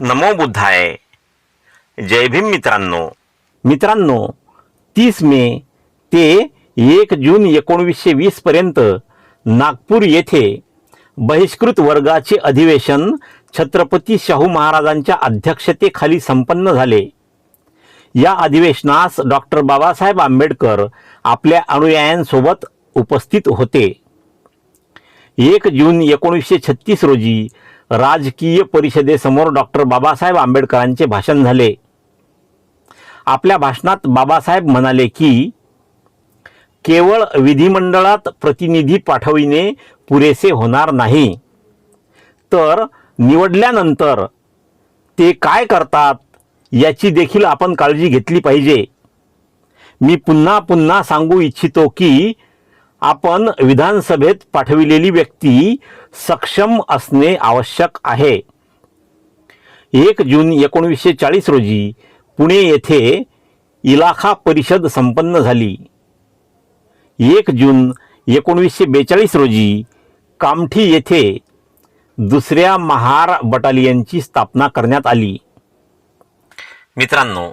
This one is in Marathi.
नमो बुद्धाय. जय भीम मित्रांनो. मित्रांनो तीस मे ते एक जून एकोणवीसशे वीस पर्यंत नागपूर येथे बहिष्कृत वर्गाचे अधिवेशन छत्रपती शाहू महाराजांच्या अध्यक्षतेखाली संपन्न झाले. या अधिवेशनास डॉक्टर बाबासाहेब आंबेडकर आपल्या अनुयायांसोबत उपस्थित होते. एक जून एकोणीसशे छत्तीस रोजी राजकीय परिषदेसमोर डॉक्टर बाबासाहेब आंबेडकरांचे भाषण झाले. आपल्या भाषणात बाबासाहेब म्हणाले की केवळ विधिमंडळात प्रतिनिधी पाठविणे पुरेसे होणार नाही. तर निवडल्यानंतर ते काय करतात याची देखील आपण काळजी घेतली पाहिजे. मी पुन्हा पुन्हा सांगू इच्छितो की आपण विधानसभेत पाठविलेली व्यक्ती सक्षम असणे आवश्यक आहे. एक जून एकोणीसशे चाळीस रोजी पुणे येथे इलाखा परिषद संपन्न झाली. एक जून एकोणीसशे बेचाळीस रोजी कामठी येथे दुसऱ्या महार बटालियनची स्थापना करण्यात आली. मित्रांनो